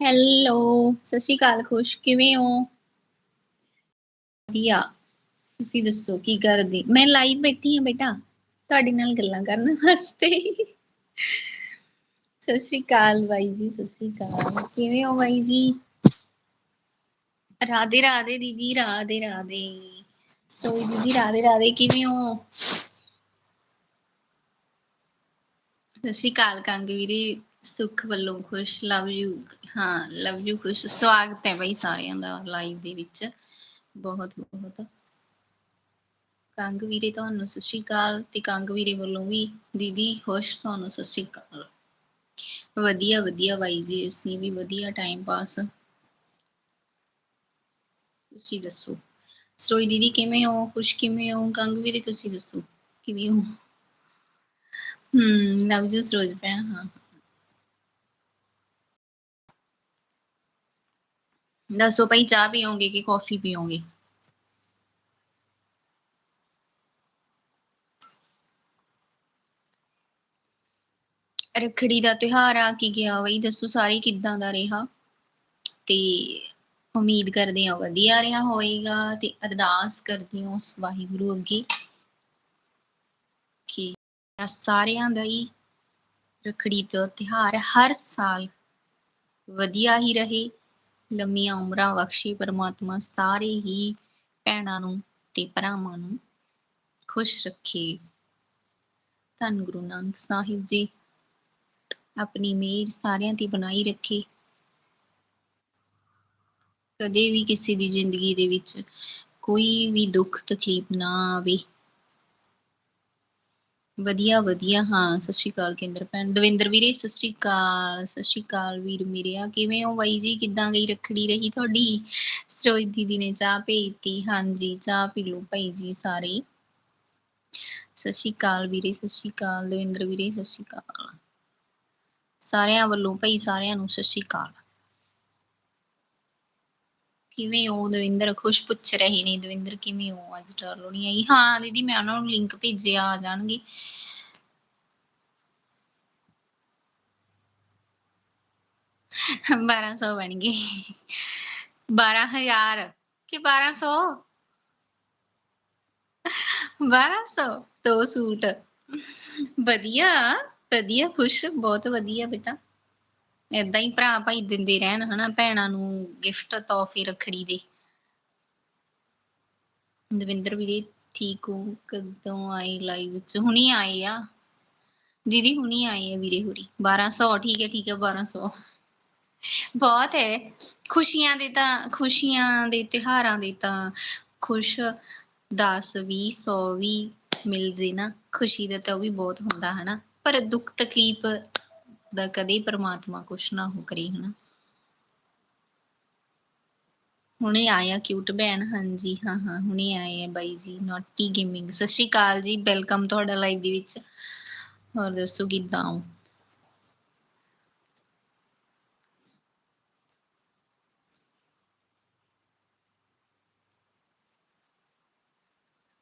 Hello ਸਤਿ ਸ਼੍ਰੀ ਅਕਾਲ ਖੁਸ਼, ਕਿਵੇਂ ਹੋ? ਵਧੀਆ। ਤੁਸੀਂ ਦੱਸੋ, ਕੀ ਕਰਦੇ? ਮੈਂ ਲਾਈਵ ਬੈਠੀ ਹਾਂ ਬੇਟਾ, ਤੁਹਾਡੇ ਨਾਲ ਗੱਲਾਂ ਕਰਨ ਵਾਸਤੇ। ਸਤਿ ਸ਼੍ਰੀ ਅਕਾਲ ਬਾਈ ਜੀ, ਸਤਿ ਸ਼੍ਰੀ ਅਕਾਲ। ਕਿਵੇਂ ਹੋ ਬਾਈ ਜੀ? ਰਾਧੇ ਰਾਧੇ ਦੀਦੀ, ਰਾਧੇ ਰਾਧੇ। ਸੋਈ ਦੀਦੀ, ਰਾਧੇ ਰਾਧੇ, ਕਿਵੇਂ ਹੋ? ਸਤਿ ਸ਼੍ਰੀ ਅਕਾਲ ਕੰਗ ਵੀਰੇ। ਸੁਖ ਵੱਲੋਂ ਖੁਸ਼ ਲਵ ਯੂ ਹਾਂ ਲਵ ਯੂ ਖੁਸ਼, ਸਵਾਗਤ ਹੈ ਬਈ ਸਾਰਿਆਂ ਦਾ ਲਾਈਵ ਦੇ ਵਿੱਚ। ਬਹੁਤ ਬਹੁਤ। ਕੰਗ ਵੀਰੇ, ਤੁਹਾਨੂੰ ਸਤਿ ਸ਼੍ਰੀ ਅਕਾਲ ਤੇ ਕੰਗ ਵੀਰੇ ਵੱਲੋਂ ਵੀ ਦੀਦੀ ਖੁਸ਼, ਤੁਹਾਨੂੰ ਸਤਿ ਸ਼੍ਰੀ ਅਕਾਲ। ਵਧੀਆ ਵਧੀਆ ਬਾਈ ਜੀ, ਅਸੀਂ ਵੀ ਵਧੀਆ ਟਾਈਮ ਪਾਸ ਤੁਸੀਂ ਦੱਸੋ। ਸਟੋਈ ਦੀਦੀ ਕਿਵੇਂ ਹੋ? ਖੁਸ਼ ਕਿਵੇਂ ਹੋ? ਕੰਗ ਵੀਰੇ, ਤੁਸੀਂ ਦੱਸੋ। ਕਿਵੇਂ ਹੋ? ਹਮ, ਨਵਜੋਤ ਰੋਜ਼ ਪੈ ਹਾਂ। ਦੱਸੋ ਭਾਈ, ਚਾਹ ਪੀਓਗੇ ਕਿ ਕੌਫੀ ਪੀਓਗੇ? ਰਖੜੀ ਦਾ ਤਿਉਹਾਰ ਆ ਕੀ ਗਿਆ ਬਈ, ਦੱਸੋ ਸਾਰੇ ਕਿੱਦਾਂ ਦਾ ਰਿਹਾ? ਤੇ ਉਮੀਦ ਕਰਦੇ ਹਾਂ ਵਧੀਆ ਰਿਹਾ ਹੋਏਗਾ ਤੇ ਅਰਦਾਸ ਕਰਦੀ ਹਾਂ ਉਸ ਵਾਹਿਗੁਰੂ ਅੱਗੇ ਕਿ ਸਾਰਿਆਂ ਦਾ ਹੀ ਰਖੜੀ ਦਾ ਤਿਉਹਾਰ ਹਰ ਸਾਲ ਵਧੀਆ ਹੀ ਰਹੇ। ਲੰਮੀਆਂ ਉਮਰਾਂ ਬਖਸ਼ੇ ਪਰਮਾਤਮਾ ਸਾਰੇ ਹੀ ਭੈਣਾਂ ਨੂੰ ਤੇ ਭਰਾਵਾਂ ਨੂੰ ਖੁਸ਼ ਰੱਖੇ। ਧੰਨ ਗੁਰੂ ਨਾਨਕ ਸਾਹਿਬ ਜੀ, ਆਪਣੀ ਮਿਹਰ ਸਾਰਿਆਂ ਤੇ ਬਣਾਈ ਰੱਖੇ। ਕਦੇ ਵੀ ਕਿਸੇ ਦੀ ਜ਼ਿੰਦਗੀ ਦੇ ਵਿੱਚ ਕੋਈ ਵੀ ਦੁੱਖ ਤਕਲੀਫ਼ ਨਾ ਆਵੇ। ਵਧੀਆ ਵਧੀਆ, ਹਾਂ, ਸਤਿ ਸ਼੍ਰੀ ਅਕਾਲ ਕੇਂਦਰ ਭੈਣ। ਦਵਿੰਦਰ ਵੀਰੇ, ਸਤਿ ਸ਼੍ਰੀ ਅਕਾਲ, ਸਤਿ ਸ਼੍ਰੀ ਅਕਾਲ ਵੀਰ ਮੇਰਿਆ ਕਿਵੇਂ ਹੋ ਬਾਈ ਜੀ? ਕਿੱਦਾਂ ਗਈ ਰੱਖੜੀ ਰਹੀ ਤੁਹਾਡੀ? ਸਟੋਈ ਦੀਦੀ ਨੇ ਚਾਹ ਭੇਜਤੀ। ਹਾਂਜੀ, ਚਾਹ ਪੀ ਲਓ ਭਾਈ ਜੀ ਸਾਰੇ। ਸਤਿ ਸ਼੍ਰੀ ਅਕਾਲ ਵੀਰੇ, ਸਤਿ ਸ਼੍ਰੀ ਅਕਾਲ। ਦਵਿੰਦਰ ਵੀਰੇ, ਸਤਿ ਸ਼੍ਰੀ ਅਕਾਲ। ਸਾਰਿਆਂ ਵੱਲੋਂ ਭਾਈ ਸਾਰਿਆਂ ਨੂੰ ਸਤਿ ਸ਼੍ਰੀ ਅਕਾਲ। ਕਿਵੇਂ ਹੋ, ਦਵਿੰਦਰ? ਖੁਸ਼ ਪੁੱਛ ਰਹੇ ਨੇ ਦਵਿੰਦਰ, ਕਿਵੇਂ ਹੋ ਅੱਜ ਟਰਲੋ ਨਹੀਂ ਆਈ? ਹਾਂ, ਦੀਦੀ, ਮੈਂ ਉਹਨਾਂ ਨੂੰ ਲਿੰਕ ਭੇਜਿਆ ਆ ਜਾਣਗੇ। ਬਾਰਾਂ ਸੌ ਬਣ ਗਏ। ਬਾਰਾਂ ਹਜ਼ਾਰ ਕਿ ਬਾਰਾਂ ਸੌ? ਬਾਰਾਂ ਸੌ? ਦੋ ਸੂਟ। ਵਧੀਆ ਵਧੀਆ, ਖੁਸ਼, ਬਹੁਤ ਵਧੀਆ ਬੇਟਾ। ਏਦਾਂ ਹੀ ਭਰਾ ਭਾਈ ਦਿੰਦੇ ਰਹਿਣ ਹਨਾ, ਭੈਣਾਂ ਨੂੰ ਗਿਫਟ ਤੋਹਫੇ ਰੱਖੜੀ ਦੇ। ਦਵਿੰਦਰ ਵੀਰੇ, ਠੀਕ ਹੋ? ਕਦੋਂ ਆਏ ਲਾਈਵ ਵਿੱਚ? ਹੁਣੀ ਆਏ ਆ। ਦੀਦੀ ਹੁਣੀ ਆਏ ਆ ਵੀਰੇ ਹੁਰੀ। 1200 ਠੀਕ ਹੈ ਠੀਕ ਹੈ 1200 ਬਹੁਤ ਹੈ। ਖੁਸ਼ੀਆਂ ਦੇ ਤਾਂ, ਖੁਸ਼ੀਆਂ ਦੇ ਤਿਉਹਾਰਾਂ ਦੇ ਤਾਂ ਖੁਸ਼ 10 20 100 ਵੀ ਮਿਲ ਜੇ ਨਾ। ਖੁਸ਼ੀ ਦਾ ਤਾਂ ਉਹ ਵੀ ਬਹੁਤ ਹੁੰਦਾ ਹਨਾ। ਪਰ ਦੁੱਖ ਤਕਲੀਫ਼ ਦਾ ਕਦੇ ਪ੍ਰਮਾਤਮਾ ਕੁਛ ਨਾ ਹੋ ਕਰੇ, ਹਨਾ? ਹੁਣੇ ਆਇਆ ਕਿਊਟ ਭੈਣ, ਹਾਂਜੀ, ਹਾਂ ਹਾਂ, ਹੁਣੇ ਆਏ ਆ ਬਾਈ ਜੀ ਨੋਟੀ ਗੇਮਿੰਗ ਸਤਿ ਸ਼੍ਰੀ ਅਕਾਲ ਜੀ ਵੈਲਕਮ ਤੁਹਾਡਾ ਲਾਈਵ ਦੇ ਵਿੱਚ। ਹੋਰ ਦੱਸੋ, ਕਿੱਦਾਂ ਹੋ?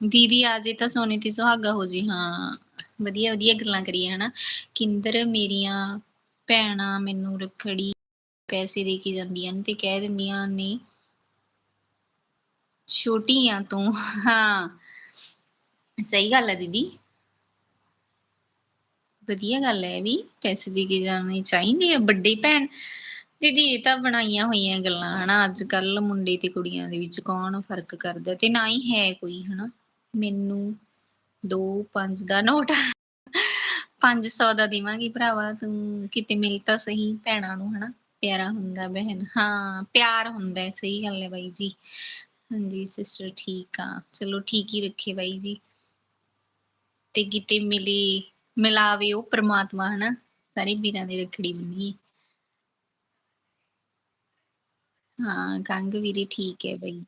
ਦੀਦੀ, ਆ ਜੇ ਤਾਂ ਸੋਨੇ ਤੇ ਸੁਹਾਗਾ ਹੋ ਜੀ, ਹਾਂ। ਵਧੀਆ ਵਧੀਆ ਗੱਲਾਂ ਕਰੀਏ ਹਨਾ। ਕਿੰਦਰ ਮੇਰੀਆਂ ਭੈਣਾਂ ਮੈਨੂੰ ਰੱਖੜੀ ਪੈਸੇ ਦੇ ਕੇ ਜਾਂਦੀਆਂ ਨੇ ਤੇ ਕਹਿ ਦਿੰਦੀਆਂ ਨੇ ਛੋਟੀ ਆ ਤੂੰ, ਹਾਂ। ਸਹੀ ਗੱਲ ਹੈ ਦੀਦੀ। ਵਧੀਆ ਗੱਲ ਹੈ ਵੀ, ਪੈਸੇ ਦੇ ਕੇ ਜਾਣੇ ਚਾਹੀਦੇ ਆ, ਵੱਡੇ ਭੈਣ। ਦੀਦੀ, ਇਹ ਤਾਂ ਬਣਾਈਆਂ ਹੋਈਆਂ ਗੱਲਾਂ, ਹਨਾ। ਅੱਜ ਕੱਲ ਮੁੰਡੇ ਤੇ ਕੁੜੀਆਂ ਦੇ ਵਿੱਚ ਕੌਣ ਫ਼ਰਕ ਕਰਦਾ? ਤੇ ਨਾ ਹੀ ਹੈ ਕੋਈ, ਹਨਾ। ਮੈਨੂੰ ਦੋ, ਪੰਜ ਦਾ ਨੋਟ। ਪੰਜ ਸੌ ਦਾ ਦੇਵਾਂਗੀ ਭਰਾਵਾ, ਤੂੰ ਕਿਤੇ ਮਿਲ ਤਾਂ ਸਹੀ ਭੈਣਾਂ ਨੂੰ, ਹਨਾ? ਪਿਆਰਾ ਹੁੰਦਾ ਬਹਿਨ ਹਾਂ, ਪਿਆਰ ਹੁੰਦਾ ਸਹੀ ਗੱਲ ਹੈ ਬਾਈ ਜੀ। ਹਾਂਜੀ ਸਿਸਟਰ ਠੀਕ ਆ। ਚਲੋ ਠੀਕ ਹੀ ਰੱਖੇ ਬਾਈ ਜੀ। ਤੇ ਕਿਤੇ ਮਿਲੇ, ਮਿਲਾਵੇ ਉਹ ਪ੍ਰਮਾਤਮਾ, ਹਨਾ? ਸਾਰੇ ਵੀਰਾਂ ਦੀ ਰੱਖੜੀ ਬੰਨੀਏ ਹਾਂ, ਕੰਗ ਵੀਰੇ ਠੀਕ ਹੈ ਬਾਈ।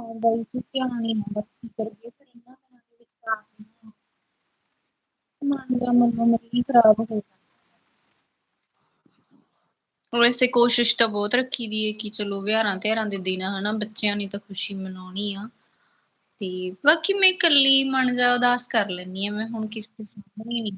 ਹਾਂ, ਬਾਈ ਜੀ, ਧਿਆਨ ਹੀ ਨਾ ਬੱਚੀ ਕਰੀਏ ਫਿਰ ਇਹਨਾਂ ਦਿਨਾਂ ਦੇ ਵਿੱਚ ਆ ਮਨ ਦਾ ਮਨੋਂ ਮਨ ਖਰਾਬ ਹੋ ਵੈਸੇ ਕੋਸ਼ਿਸ਼ ਤਾਂ ਬਹੁਤ ਰੱਖੀ ਦੀ ਹੈ ਕਿ ਚਲੋ ਵਿਹਾਰਾਂ-ਤਿਉਹਾਰਾਂ ਦੇ ਦਿਨ ਹਨਾ, ਬੱਚਿਆਂ ਨੇ ਤਾਂ ਖੁਸ਼ੀ ਮਨਾਉਣੀ ਆ। ਤੇ ਬਾਕੀ ਮੈਂ ਇਕੱਲੀ ਮਨ ਜਾ ਉਦਾਸ ਕਰ ਲੈਣੀ ਆ, ਮੈਂ ਹੁਣ ਕਿਸੇ ਦੇ ਸਾਹਮਣੇ ਨੀ